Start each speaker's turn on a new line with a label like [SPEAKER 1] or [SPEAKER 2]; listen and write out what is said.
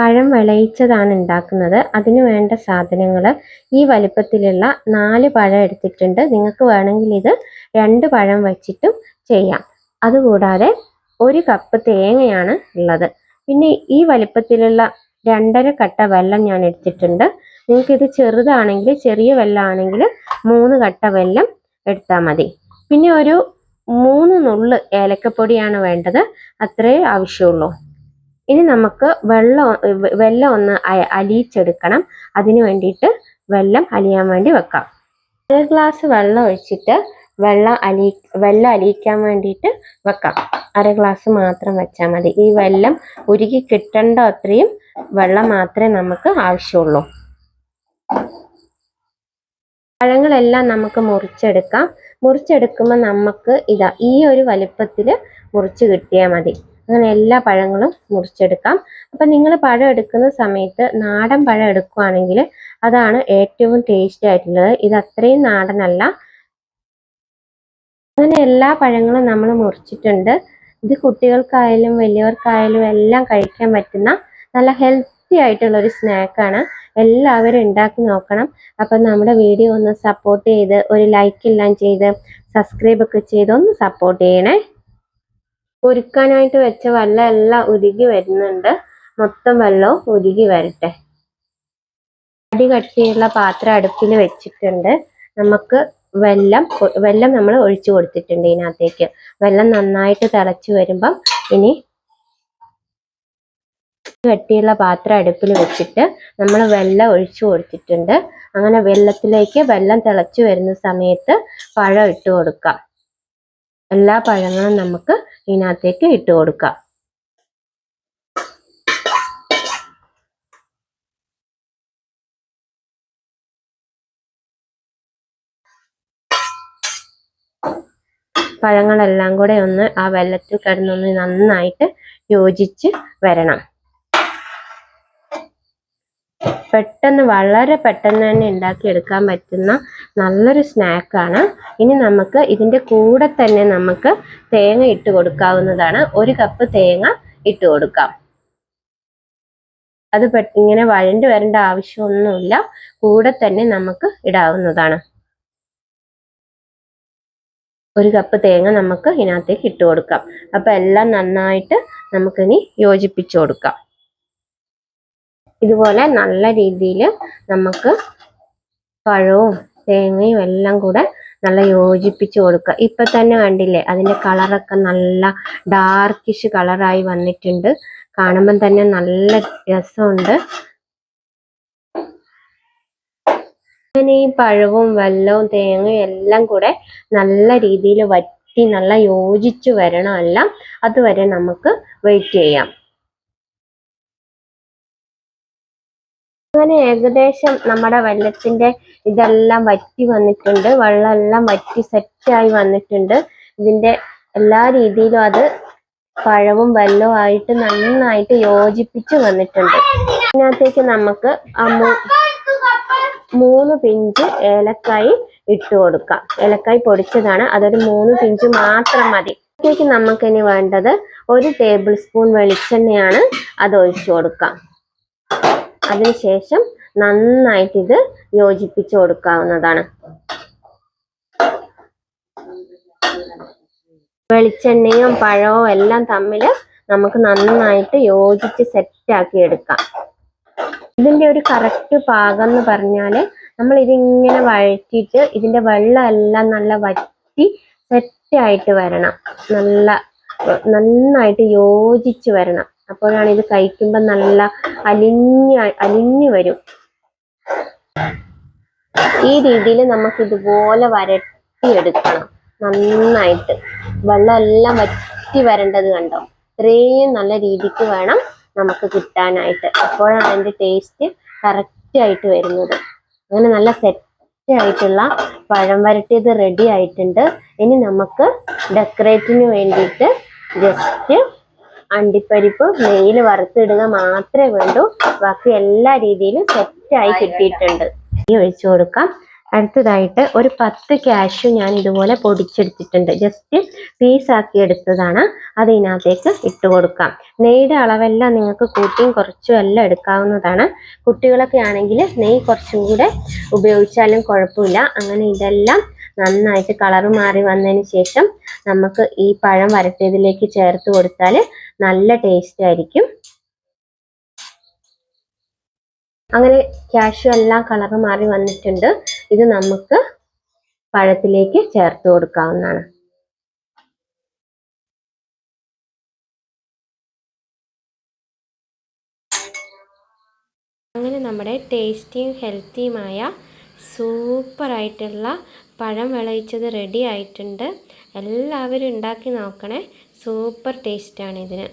[SPEAKER 1] പഴം വിളയിച്ചതാണ് ഉണ്ടാക്കുന്നത്. അതിന് വേണ്ട സാധനങ്ങൾ ഈ വലിപ്പത്തിലുള്ള നാല് പഴം എടുത്തിട്ടുണ്ട്. നിങ്ങൾക്ക് വേണമെങ്കിൽ ഇത് രണ്ട് പഴം വച്ചിട്ടും ചെയ്യാം. അതുകൂടാതെ ഒരു കപ്പ് തേങ്ങയാണ് ഉള്ളത്. പിന്നെ ഈ വലിപ്പത്തിലുള്ള രണ്ടര കട്ട വെള്ളം ഞാൻ എടുത്തിട്ടുണ്ട്. നിങ്ങൾക്ക് ഇത് ചെറുതാണെങ്കിൽ ചെറിയ വെള്ളമാണെങ്കിൽ മൂന്ന് കട്ട വെള്ളം എടുത്താൽ മതി. പിന്നെ ഒരു മൂന്ന് നുള്ള് ഏലക്കപ്പൊടിയാണ് വേണ്ടത്. അത്രേ ആവശ്യമുള്ളൂ. ഇനി നമുക്ക് വെള്ളം വെള്ളം ഒന്ന് അലിയിച്ചെടുക്കണം. അതിന് വേണ്ടിയിട്ട് വെള്ളം അലിയാൻ വേണ്ടി വെക്കാം. അര ഗ്ലാസ് വെള്ളം ഒഴിച്ചിട്ട് വെള്ളം അലി വെള്ളം അലിയിക്കാൻ വേണ്ടിയിട്ട് വെക്കാം. അര ഗ്ലാസ് മാത്രം വെച്ചാൽ മതി. ഈ വെള്ളം ഉരുകി കിട്ടേണ്ട അത്രയും വെള്ളം മാത്രമേ നമുക്ക് ആവശ്യമുള്ളൂ. പഴങ്ങളെല്ലാം നമുക്ക് മുറിച്ചെടുക്കാം. മുറിച്ചെടുക്കുമ്പോൾ നമുക്ക് ഇതാ ഈ ഒരു വലിപ്പത്തിൽ മുറിച്ച് കിട്ടിയാൽ മതി. അങ്ങനെ എല്ലാ പഴങ്ങളും മുറിച്ചെടുക്കാം. അപ്പം നിങ്ങൾ പഴം എടുക്കുന്ന സമയത്ത് നാടൻ പഴം എടുക്കുകയാണെങ്കിൽ അതാണ് ഏറ്റവും ടേസ്റ്റി ആയിട്ടുള്ളത്. ഇത് അത്രയും നാടനല്ല. അങ്ങനെ എല്ലാ പഴങ്ങളും നമ്മൾ മുറിച്ചിട്ടുണ്ട്. ഇത് കുട്ടികൾക്കായാലും വലിയവർക്കായാലും എല്ലാം കഴിക്കാൻ പറ്റുന്ന നല്ല ഹെൽത്തി ആയിട്ടുള്ള ഒരു സ്നാക്കാണ് എല്ലാവരും ഉണ്ടാക്കി നോക്കണം. അപ്പം നമ്മുടെ വീഡിയോ ഒന്ന് സപ്പോർട്ട് ചെയ്ത് ഒരു ലൈക്ക് എല്ലാം ചെയ്ത് സബ്സ്ക്രൈബ് ഒക്കെ ചെയ്ത് ഒന്ന് സപ്പോർട്ട് ചെയ്യണേ. ഉരുക്കാനായിട്ട് വെച്ച വെള്ളം എല്ലാം ഉരുകി വരുന്നുണ്ട്. മൊത്തം വെള്ളവും ഉരുകി വരട്ടെ. അടി കട്ടിയുള്ള പാത്രം അടുപ്പിൽ വെച്ചിട്ടുണ്ട്. നമുക്ക് വെല്ലം വെല്ലം നമ്മൾ ഒഴിച്ചു കൊടുത്തിട്ടുണ്ട് ഇതിനകത്തേക്ക്. വെല്ലം നന്നായിട്ട് തിളച്ച് വരുമ്പം ഇനി കട്ടിയുള്ള പാത്രം അടുപ്പിൽ വെച്ചിട്ട് നമ്മൾ വെള്ളം ഒഴിച്ചു കൊടുത്തിട്ടുണ്ട്. അങ്ങനെ വെള്ളത്തിലേക്ക് വെള്ളം തിളച്ചു വരുന്ന സമയത്ത് പഴം ഇട്ട് കൊടുക്കാം. എല്ലാ പഴങ്ങളും നമുക്ക് ഇതിനകത്തേക്ക് ഇട്ട് കൊടുക്കാം. പഴങ്ങളെല്ലാം കൂടെ ഒന്ന് ആ വെള്ളത്തിൽ കിടന്നൊന്ന് നന്നായിട്ട് യോജിച്ച് വരണം. പെട്ടെന്ന് വളരെ പെട്ടെന്ന് തന്നെ ഉണ്ടാക്കിയെടുക്കാൻ പറ്റുന്ന നല്ലൊരു സ്നാക്കാണ് ഇനി നമുക്ക് ഇതിന്റെ കൂടെ തന്നെ നമുക്ക് തേങ്ങ ഇട്ട് കൊടുക്കാവുന്നതാണ്. ഒരു കപ്പ് തേങ്ങ ഇട്ട് കൊടുക്കാം. അത് ഇങ്ങനെ വഴണ്ട് വരേണ്ട ആവശ്യമൊന്നുമില്ല. കൂടെ തന്നെ നമുക്ക് ഇടാവുന്നതാണ്. ഒരു കപ്പ് തേങ്ങ നമുക്ക് ഇതിനകത്തേക്ക് ഇട്ട് കൊടുക്കാം. അപ്പം എല്ലാം നന്നായിട്ട് നമുക്കിനി യോജിപ്പിച്ചു കൊടുക്കാം. ഇതുപോലെ നല്ല രീതിയിൽ നമുക്ക് പഴവും തേങ്ങയും എല്ലാം കൂടെ നല്ല യോജിപ്പിച്ച് കൊടുക്കുക. ഇപ്പം തന്നെ കണ്ടില്ലേ അതിന്റെ കളറൊക്കെ നല്ല ഡാർക്കിഷ് കളറായി വന്നിട്ടുണ്ട്. കാണുമ്പം തന്നെ നല്ല രസമുണ്ട്. അങ്ങനെ ഈ പഴവും വെള്ളവും തേങ്ങയും എല്ലാം കൂടെ നല്ല രീതിയിൽ വറ്റി നല്ല യോജിച്ച് വരണം എല്ലാം അതുവരെ നമുക്ക് വെയിറ്റ് ചെയ്യാം. അങ്ങനെ ഏകദേശം നമ്മുടെ വെള്ളത്തിന്റെ ഇതെല്ലാം വറ്റി വന്നിട്ടുണ്ട്. വെള്ളമെല്ലാം വറ്റി സെറ്റായി വന്നിട്ടുണ്ട്. ഇതിന്റെ എല്ലാ രീതിയിലും അത് പഴവും വെല്ലവും ആയിട്ട് നന്നായിട്ട് യോജിപ്പിച്ച് വന്നിട്ടുണ്ട്. ഇതിനകത്തേക്ക് നമുക്ക് ആ മൂന്ന് പിഞ്ച് ഏലക്കായി ഇട്ട് കൊടുക്കാം. ഏലക്കായി പൊടിച്ചതാണ്. അതൊരു മൂന്ന് പിഞ്ച് മാത്രം മതി. ഇതിലേക്ക് നമുക്കിനി വേണ്ടത് ഒരു ടേബിൾ സ്പൂൺ വെളിച്ചെണ്ണയാണ് അത് ഒഴിച്ചു കൊടുക്കാം. അതിനുശേഷം നന്നായിട്ട് ഇത് യോജിപ്പിച്ചു കൊടുക്കാവുന്നതാണ്. വെളിച്ചെണ്ണയും പഴവും എല്ലാം തമ്മിൽ നമുക്ക് നന്നായിട്ട് യോജിച്ച് സെറ്റാക്കി എടുക്കാം. ഇതിന്റെ ഒരു കറക്റ്റ് പാകം എന്ന് പറഞ്ഞാൽ നമ്മൾ ഇതിങ്ങനെ വഴറ്റിയിട്ട് ഇതിന്റെ വെള്ളമെല്ലാം നല്ല വറ്റി സെറ്റായിട്ട് വരണം. നല്ല നന്നായിട്ട് യോജിച്ച് വരണം. അപ്പോഴാണ് ഇത് കഴിക്കുമ്പോൾ നല്ല അലിഞ്ഞ അലിഞ്ഞു വരും. ഈ രീതിയിൽ നമുക്ക് ഇതുപോലെ വരട്ടിയെടുക്കണം. നന്നായിട്ട്. വെള്ളം എല്ലാം വറ്റി വരേണ്ടത് കണ്ടോ? ഇത്രയും നല്ല രീതിക്ക് വേണം നമുക്ക് കിട്ടാനായിട്ട്. അപ്പോഴാണ് അതിന്റെ ടേസ്റ്റ് കറക്റ്റ് ആയിട്ട് വരുന്നത്. അങ്ങനെ നല്ല സെറ്റ് ആയിട്ടുള്ള പഴം വരട്ടിയത് റെഡി ആയിട്ടുണ്ട്. ഇനി നമുക്ക് ഡെക്കറേറ്റിന് വേണ്ടിയിട്ട് ജസ്റ്റ് അണ്ടിപ്പരിപ്പ് നെയ്യിൽ വറുത്തിടുക മാത്രമേ വേണ്ടൂ. ബാക്കി എല്ലാ രീതിയിലും സെറ്റായി കിട്ടിയിട്ടുണ്ട്. ഈ ഒഴിച്ചു കൊടുക്കാം. അടുത്തതായിട്ട് ഒരു പത്ത് ക്യാഷ് ഞാൻ ഇതുപോലെ പൊടിച്ചെടുത്തിട്ടുണ്ട്. ജസ്റ്റ് പീസാക്കി എടുത്തതാണ്. അത് ഇതിനകത്തേക്ക് ഇട്ട് കൊടുക്കാം. നെയ്യുടെ അളവെല്ലാം നിങ്ങൾക്ക് കൂട്ടിയും കുറച്ചും എല്ലാം എടുക്കാവുന്നതാണ്. കുട്ടികളൊക്കെ ആണെങ്കിൽ നെയ്യ് കുറച്ചും കൂടെ ഉപയോഗിച്ചാലും കുഴപ്പമില്ല. അങ്ങനെ ഇതെല്ലാം നന്നായിട്ട് കളർ മാറി വന്നതിന് ശേഷം നമുക്ക് ഈ പഴം വരട്ടിയതിലേക്ക് ചേർത്ത് കൊടുത്താൽ നല്ല ടേസ്റ്റ് ആയിരിക്കും. അങ്ങനെ കാഷ്യൂ എല്ലാം കളർ മാറി വന്നിട്ടുണ്ട്. ഇത് നമുക്ക് പഴത്തിലേക്ക് ചേർത്ത് കൊടുക്കാവുന്നതാണ്. അങ്ങനെ നമ്മുടെ ടേസ്റ്റിയും ഹെൽത്തിയുമായ സൂപ്പറായിട്ടുള്ള പഴം വിളയിച്ചത് റെഡി ആയിട്ടുണ്ട്. എല്ലാവരും ഉണ്ടാക്കി നോക്കണേ. സൂപ്പർ ടേസ്റ്റാണ് ഇതിന്.